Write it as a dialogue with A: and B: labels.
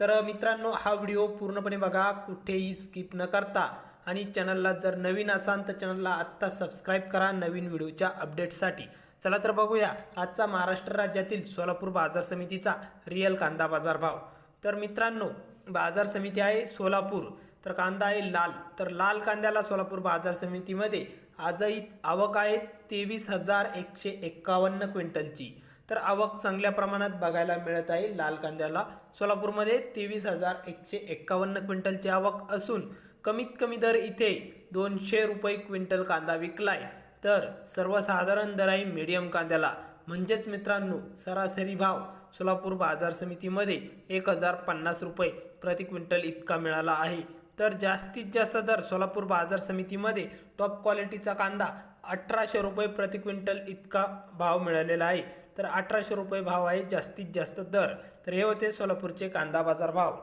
A: तर मित्रांनो हा व्हिडिओ पूर्णपणे बघा कुठेही स्किप न करता. आणि चॅनलला जर नवीन असाल तर चॅनलला आत्ता सबस्क्राईब करा नवीन व्हिडिओच्या अपडेटसाठी. चला तर बघूया आजचा महाराष्ट्र राज्यातील सोलापूर बाजार समितीचा रिअल कांदा बाजार भाव. तर मित्रांनो बाजार समिती आहे सोलापूर. तर कांदा आहे लाल. तर लाल कांद्याला सोलापूर बाजार समितीमध्ये आजही आवक आहे तेवीस हजार एकशे एक्कावन्न क्विंटलची. तर आवक चांगल्या प्रमाणात बघायला मिळत आहे लाल कांद्याला. सोलापूरमध्ये तेवीस हजार एकशे एक्कावन्न क्विंटलची आवक असून कमीत कमी दर इथे दोनशे रुपये क्विंटल कांदा विकलाय. तर सर्वसाधारण दर आहे मीडियम कांद्याला. म्हणजेच मित्रांनो सरासरी भाव सोलापूर बाजार समितीमध्ये एक हजार पन्नास रुपये प्रति क्विंटल इतका मिळाला आहे. तर जास्तीत जास्त दर सोलापूर बाजार समितीमध्ये टॉप क्वालिटीचा कांदा अठराशे रुपये प्रति क्विंटल इतका भाव मिळालेला आहे. तर अठराशे रुपये भाव आहे जास्तीत जास्त दर. तर हे होते सोलापूरचे कांदा बाजार भाव.